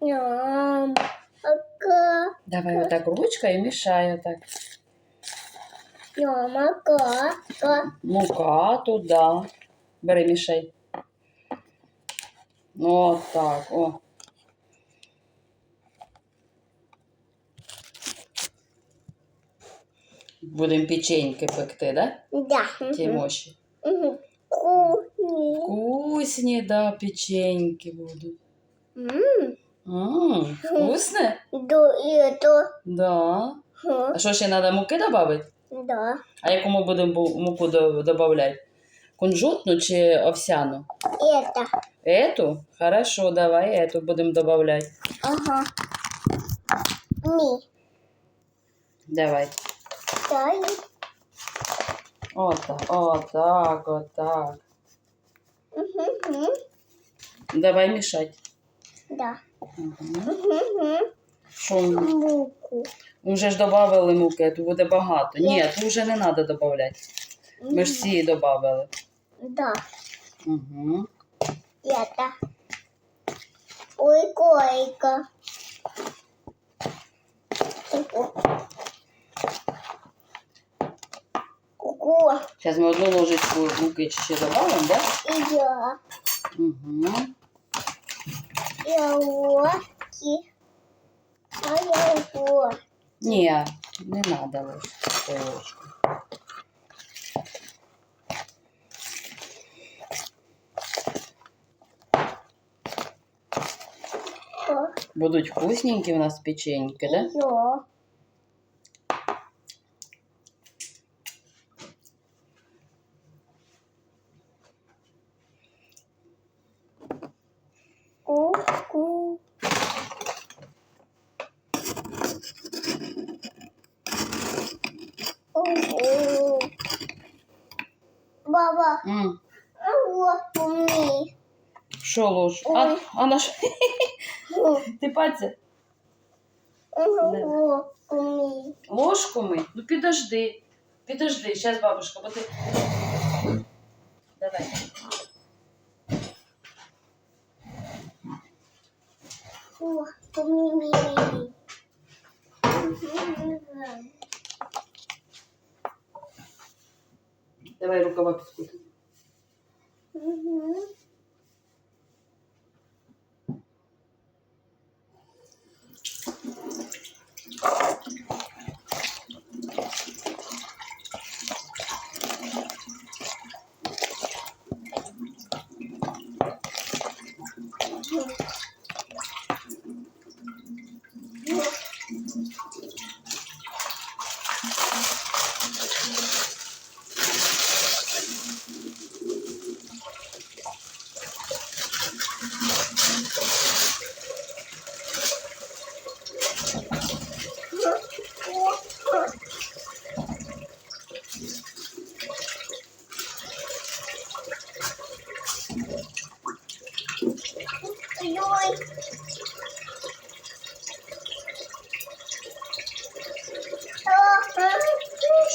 Ням. Ака. Давай отак ручкою мішай отак. Ням. Ака. Ка. Мука туди. Бери мішай. О, так, о. Будемо печеньки пекти, да? Да. Тімоші? Мгм. Кухни. Вкусні, да, печеньки будуть. М. Вкусне? До это. Да. Ха. А що ще треба муки додати? Да. А яку ми будемо бу- муку додати? Кунжутну чи овсяну? Это. Эту? Хорошо, давай эту будемо додавати. Ага. Ми. Давай. Дай. Отак, отак, отак. Мгм. Давай мішати. Да. Угу. Вже ж додали муки, тут буде багато. Ні, тут вже не треба додавати. Ми ж всі додали. Да. Угу. Это. Ой, койка. Ку-ку. Зараз ми одну ложечку муки ще додамо, да? И я. Угу. Локи. А я вот. Ні, не треба ложити ложку. Будуть вкусненькі у нас печеньки, да? Я. Ку-ку. М. Що лож? А, а на що? Ти пальця? Ложку ми? Ну підожди. Підожди, зараз бабушка, бо ти. Давай. Давай рукава підкути. 嗯哼。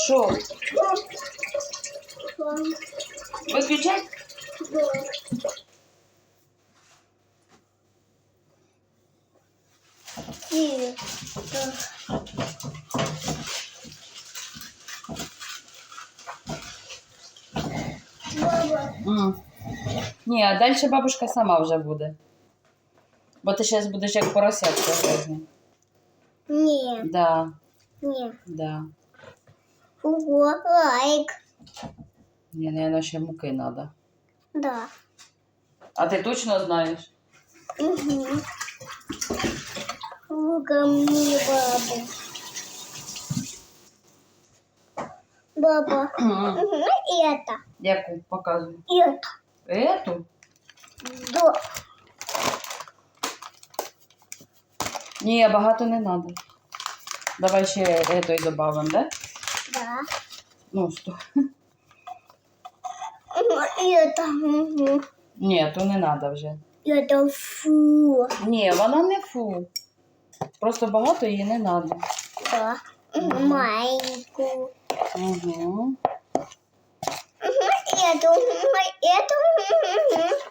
Що? Виключай? Баба, М. Ні, а далі бабушка сама вже буде. Бо ти зараз будеш як поросятка не, Да, не. да. Ого, лайк. Ні, наверное, ще муки треба. Да. А ти точно знаєш? Угу. Лука мне бабу. Баба. М. Угу. И это. Яку показую? И это. Ету? Да. Ні, багато не треба. Давай ще етой додамо, да? Да. Ну, сто. Угу. И это. Угу. Ні, то не треба вже. И это фу. Ні, вона не фу. Просто багато її не треба. Да. Угу. Маленькую. Угу. Угу. И это. Угу. И это. Угу.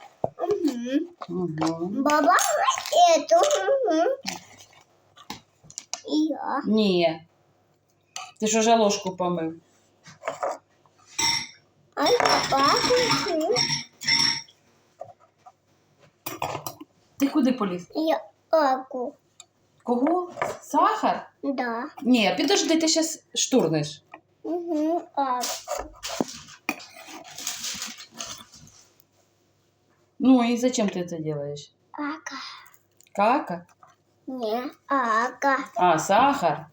Угу. Угу. Баба. И Эту. Мгм. И я. Ні. Ти ж уже ложку помив. А папа. Мгм. Ти куди поліз? Я аку. Кого? Сахар? Да. Ні, підожди, ти зараз штурнеш. Угу. Аку. Ну і зачем ти це робиш? Ака. Кака? Не. Ака. А, сахар.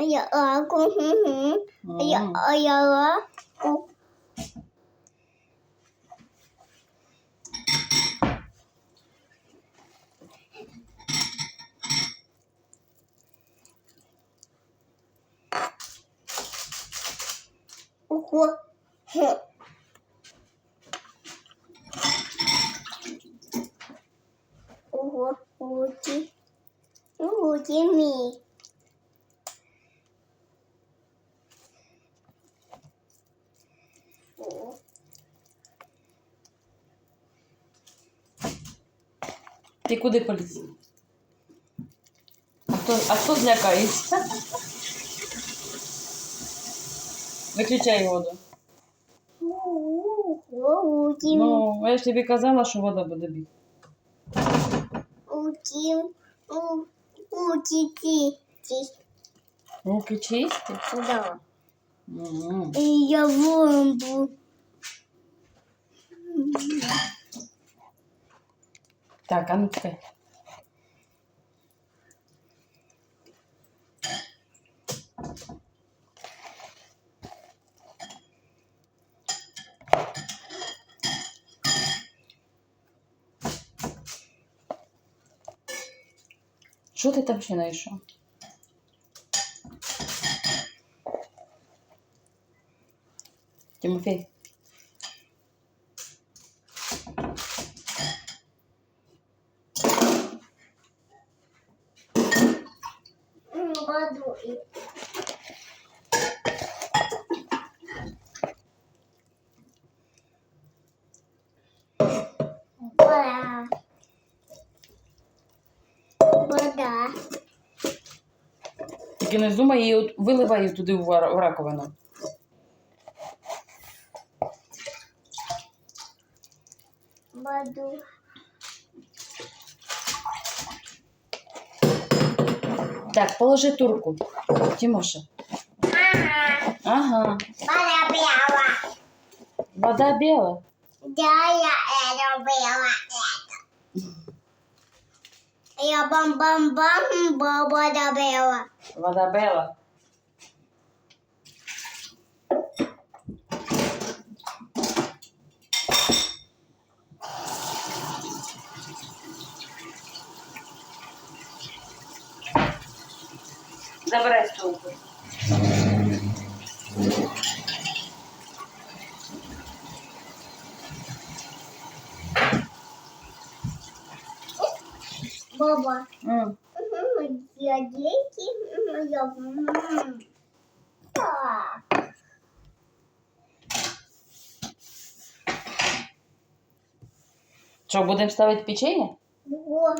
bây giờ con cô hú hú bây giờ ở giờ ở cô cua cua cua chi cua chi mì Ти куди поліз? А хто, а хто злякається? Виключай воду. Ну, я ж тобі казала, що вода буде бігти. Луки. Луки. Ти. Руки чисті? Да. И я бомбу. Так, а ну чекай. Що ти там ще знайшов? Тимофей. Тільки не здумай її от виливай її туди в ра- в раковину. Воду. Так, положи турку. Тимоша. Ага. Ага. Вода белая. Вода біла. Да, я это было это. Я бам-бам-бам, вода белая. Вода біла. Забирай стулку. Баба. Mm. Моя дети, моя мама. Так. Що, будемо ставити печенье? Ого.